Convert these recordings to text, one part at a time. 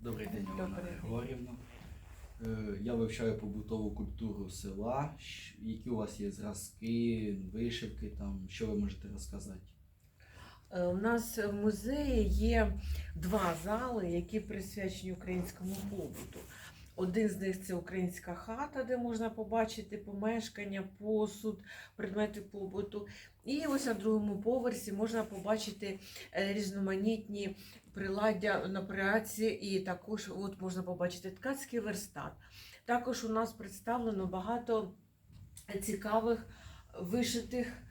Добрий день, Олена Григорівна. Е, Я вивчаю побутову культуру села. Які у вас є зразки, вишивки, там, що ви можете розказати? Е, У нас в музеї є два зали, які присвячені українському побуту. Один з них це українська хата, де можна побачити помешкання, посуд, предмети побуту. І ось на другому поверсі можна побачити е, різноманітні приладдя на праці, і також от можна побачити ткацький верстат. Також у нас представлено багато цікавих вишитих е,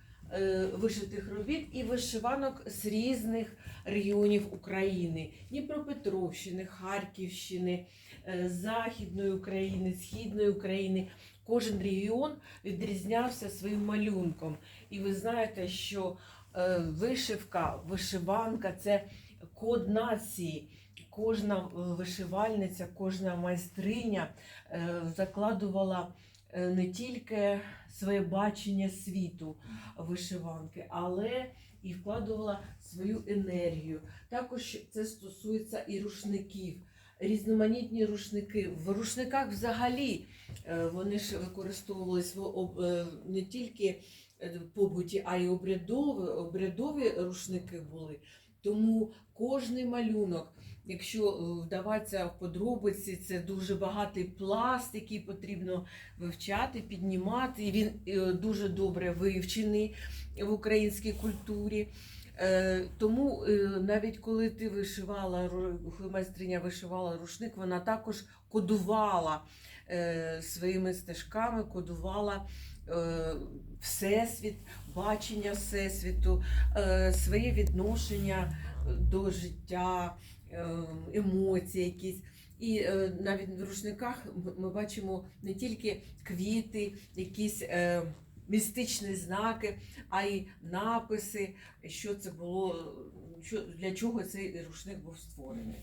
вишитих робіт і вишиванок з різних регіонів України: Дніпропетровщини, Харківщини, е, Західної України, Східної України. Кожен регіон відрізнявся своїм малюнком. І ви знаєте, що е, вишивка, вишиванка це код нації. Кожна е, вишивальниця, кожна майстриня е, закладувала е, не тільки своє бачення світу вишиванки, але і вкладувала свою енергію. Також це стосується і рушників. Різноманітні рушники. В рушниках взагалі е, вони ж використовувалися е, не тільки е, побуті, а й обрядові, обрядові рушники були. Тому кожний малюнок, якщо е, вдаватися в подробиці, це дуже багатий пласт, який потрібно вивчати, піднімати. І він е, дуже добре вивчений в українській культурі. Е, Тому е, навіть коли ти вишивала майстриня вишивала рушник, вона також кодувала е, своїми стежками, кодувала всесвіт, бачення всесвіту, своє відношення до життя, емоції якісь. І навіть в рушниках ми бачимо не тільки квіти, якісь містичні знаки, а й написи, що це було, для чого цей рушник був створений.